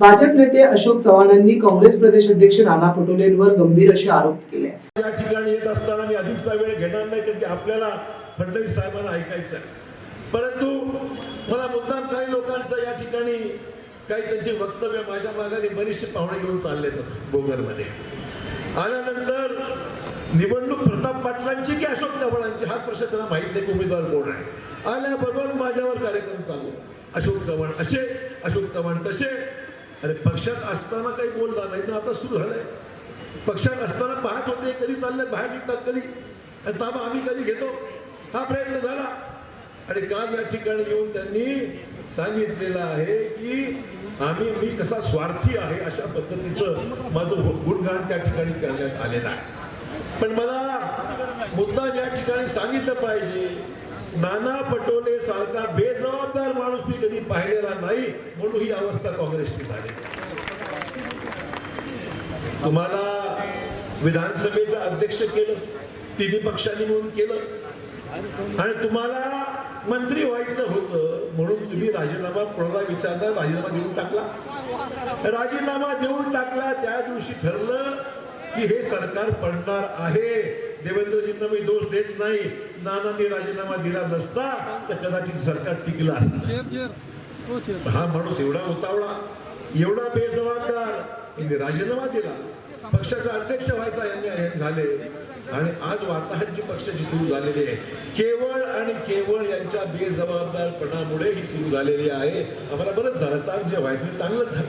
भाजप नेते अशोक चव्हाणांनी काँग्रेस प्रदेश अध्यक्ष नाना पटोलेंवर गंभीर असे आरोप केले. या ठिकाणी येत असताना मी अधिकचा वेळ घेणार नाही कारण की आपल्याला फडणवीस साहेबांना ऐकायचं आहे. परंतु मला मुद्दाम काही लोकांचं या ठिकाणी काही त्यांचे वक्तव्य माझ्या मागाने बरेचसे पाहुणे घेऊन चालले बोगरमध्ये आल्यानंतर निवडणूक प्रताप पाटलांची की अशोक चव्हाणांची? हाच प्रश्न त्यांना माहीत नाही उमेदवार कोण आहे. आल्याबरोबर माझ्यावर कार्यक्रम चालू. अशोक चव्हाण असे अशोक चव्हाण तसे. अरे पक्षात असताना काही बोलला नाही ना आता सुरू झालंय. पक्षात असताना पाहत होते कधी चालले बाहेर निघतात कधी. आणि ताबा आम्ही कधी घेतो? हा प्रयत्न झाला. आणि काल या ठिकाणी येऊन त्यांनी सांगितलेलं आहे की आम्ही मी कसा स्वार्थी आहे अशा पद्धतीचं माझं गुणगान त्या ठिकाणी करण्यात आलेलं आहे. पण मला मुद्दा या ठिकाणी सांगितलं पाहिजे नाना पटोले सारखा बेजबाबदार माणूस मी कधी पाहिलेला नाही म्हणून ही अवस्था काँग्रेसची झाली. तुम्हाला विधानसभेचं अध्यक्ष केलं तिन्ही पक्षांनी म्हणून केलं. आणि तुम्हाला मंत्री व्हायचं होतं म्हणून तुम्ही राजीनामा कोणाला विचारला राजीनामा देऊन टाकला. राजीनामा देऊन टाकला त्या दिवशी ठरलं की हे सरकार पडणार आहे. देवेंद्रजींना मी दोष देत नाही. नानांनी राजीनामा दिला नसता तर कदाचित सरकार टिकलं असतं. हा माणूस एवढा उतावळा एवढा बेजबाबदार यांनी राजीनामा दिला. पक्षाचा अध्यक्ष व्हायचा यांनी हे झाले. आणि आज वार्ताहरची पक्षाची सुरू झालेली आहे. केवळ आणि केवळ यांच्या बेजबाबदारपणामुळे ही सुरू झालेली आहे. आम्हाला बरंच झालं. चांगलं जे व्हायचं चांगलंच झालं.